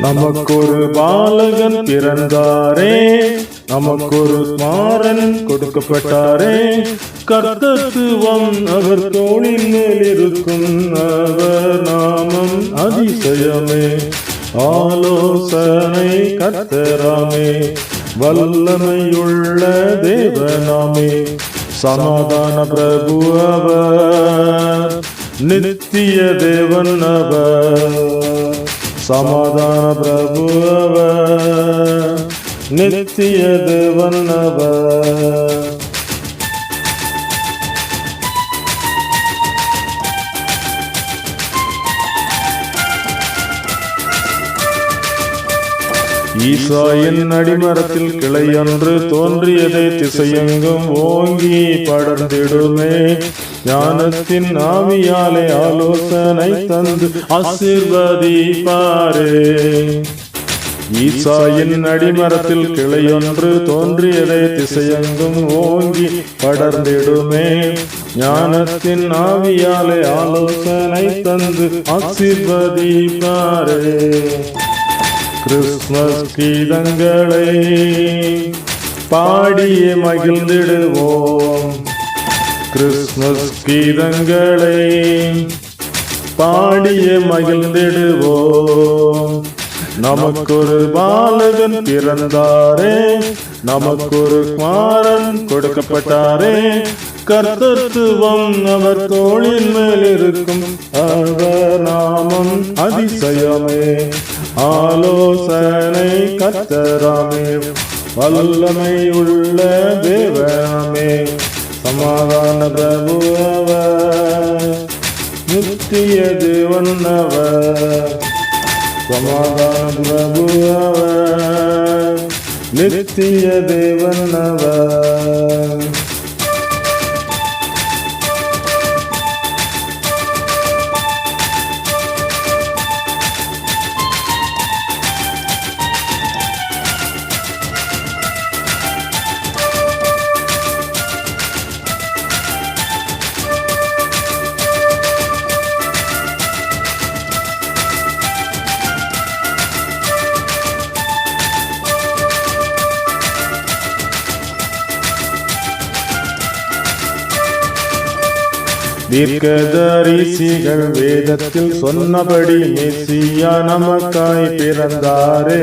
நமக்கு ஒரு பாலகன் பிறந்தாரே. நமக்கு ஒரு ஸ்மாரன் கொடுக்கப்பட்டாரே. கர்த்தத்துவம் அவர் தோளின் மேல் இருக்கும் அவர் நாமம் அதிசயமே. ஆலோசனை கத்தராமே வல்லமையுள்ள தேவனாமே. சமாதான பிரபு அவர். நித்திய தேவன் அவர். சமாதான பிரபுவ அவர் நித்திய தேவன் ஈசாயின் அடிமரத்தில் கிளையொன்று தோன்றியதை திசையெங்கும் ஓங்கி படர்ந்திடுமே. ஞானத்தின் ஆவியாலே ஆலோசனை தந்து ஆசீர்வதிப்பாரே. ஈசாயின் அடிமரத்தில் கிளையொன்று தோன்றியதை திசையெங்கும் ஓங்கி படர்ந்திடுமே. ஞானத்தின் ஆவியாலே ஆலோசனை தந்து ஆசீர்வதிப்பாரே. கிறிஸ்மஸ் கீதங்களை பாடியே மகிழ்ந்திடுவோம். கிறிஸ்மஸ் கீதங்களை பாடியே மகிழ்ந்திடுவோம். நமக்கொரு பாலகன் பிறந்தாரே நமக்கொரு குமாரன் கொடுக்கப்பட்டாரே. கர்த்தத்துவம் அவர் தோளின் மேல் இருக்கும். அவர் நாமம் அதிசயமே. ஆலோசனை கத்தராமே. வல்லமை உள்ள தேவராமே. சமாதான பிரபு அவர். நித்திய தேவன் சமாதான பிரபு அவர். நித்திய தேவன் தீர்க்கதரிசிகள் வேதத்தில் சொன்னபடி மெஸ்ஸியா நமக்காய் பிறந்தாரே.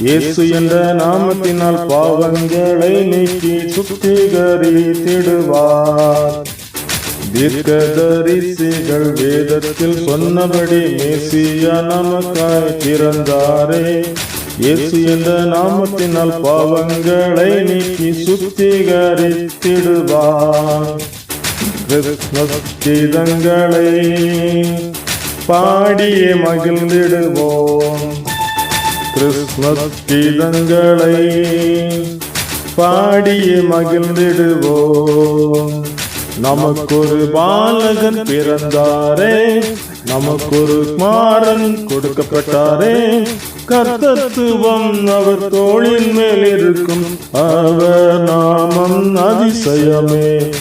இயேசு என்ற நாமத்தினால் பாவங்களை நீக்கி சுத்திகரித்திடுவார். தீர்க்கதரிசிகள் வேதத்தில் சொன்னபடி மேசியா நமக்காய் பிறந்தாரே. இயேசு என்ற நாமத்தினால் பாவங்களை நீக்கி சுத்திகரித்திடுவார். கிறிஸ்மஸ் கீதங்களை பாடியே மகிழ்ந்திடுவோம். கிறிஸ்மஸ் கீதங்களை பாடியே மகிழ்ந்திடுவோம். நமக்கொரு பாலகன் பிறந்தாரே நமக்கொரு குமாரன் கொடுக்கப்பட்டாரே. கர்த்தத்துவம் அவர் தோளின் மேல் இருக்கும். அவர் நாமம் அதிசயமே.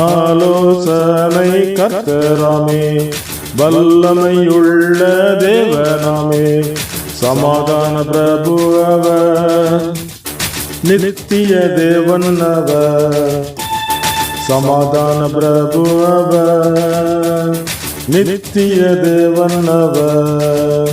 ஆலோசனை கத்தராமே வல்லமையுள்ள தேவனாமே சமாதான பிரபு அவர் நித்திய தேவன் அவர் சமாதான பிரபு அவர் நித்திய தேவன் அவர்.